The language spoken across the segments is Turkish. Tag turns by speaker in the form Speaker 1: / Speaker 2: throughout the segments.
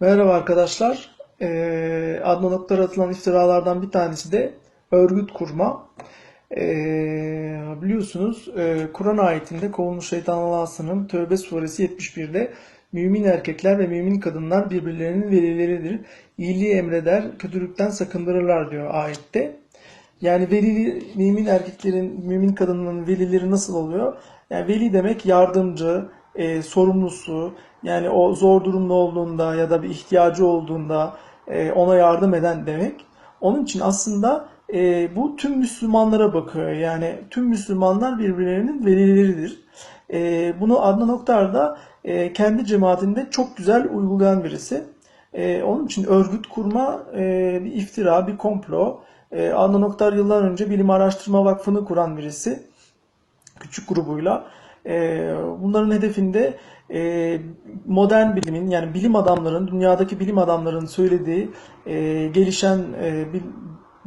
Speaker 1: Merhaba arkadaşlar. Ee, Adnan Oktar'a atılan iftiralardan bir tanesi de örgüt kurma. Ee, biliyorsunuz e, Kur'an ayetinde kovulmuş şeytan Allah'ın Tövbe suresi 71'de mümin erkekler ve mümin kadınlar birbirlerinin velileridir. İyiliği emreder, kötülükten sakındırırlar diyor ayette. Yani veli mümin erkeklerin, mümin kadınların velileri nasıl oluyor? Yani veli demek yardımcı, e, sorumlusu, yani o zor durumda olduğunda ya da bir ihtiyacı olduğunda e, ona yardım eden demek. Onun için aslında e, bu tüm Müslümanlara bakıyor. Yani tüm Müslümanlar birbirlerinin velileridir. E, bunu Adnan Oktar da kendi cemaatinde çok güzel uygulayan birisi. Onun için örgüt kurma bir iftira, bir komplo. Adnan Oktar yıllar önce Bilim Araştırma Vakfı'nı kuran birisi. Küçük grubuyla. Bunların hedefinde modern bilimin yani bilim adamların, dünyadaki bilim adamlarının söylediği e, gelişen e, bil-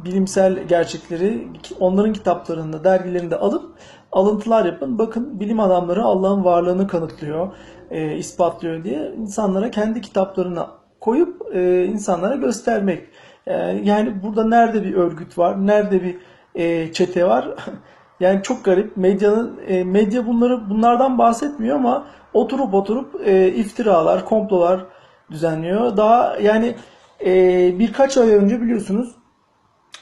Speaker 1: bilimsel gerçekleri onların kitaplarında, dergilerinde alıp alıntılar yapın. Bakın bilim adamları Allah'ın varlığını kanıtlıyor, e, ispatlıyor diye insanlara kendi kitaplarına koyup e, insanlara göstermek. E, yani burada nerede bir örgüt var, nerede bir e, çete var? Yani çok garip. Medyanın e, medya bunları bunlardan bahsetmiyor ama oturup oturup e, iftiralar, komplolar düzenliyor. Daha yani e, birkaç ay önce biliyorsunuz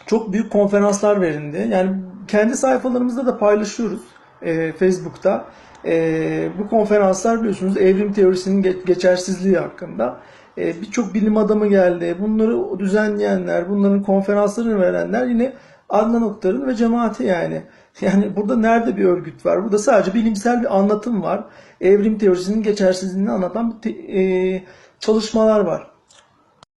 Speaker 1: çok büyük konferanslar verildi. Yani kendi sayfalarımızda da paylaşıyoruz e, Facebook'ta. E, bu konferanslar biliyorsunuz evrim teorisinin ge- geçersizliği hakkında. E, Birçok bilim adamı geldi. Bunları düzenleyenler, bunların konferanslarını verenler yine Adnan Oktar'ın ve cemaati yani. Yani burada nerede bir örgüt var? Burada sadece bilimsel bir anlatım var. Evrim teorisinin geçersizliğini anlatan te- e, çalışmalar var.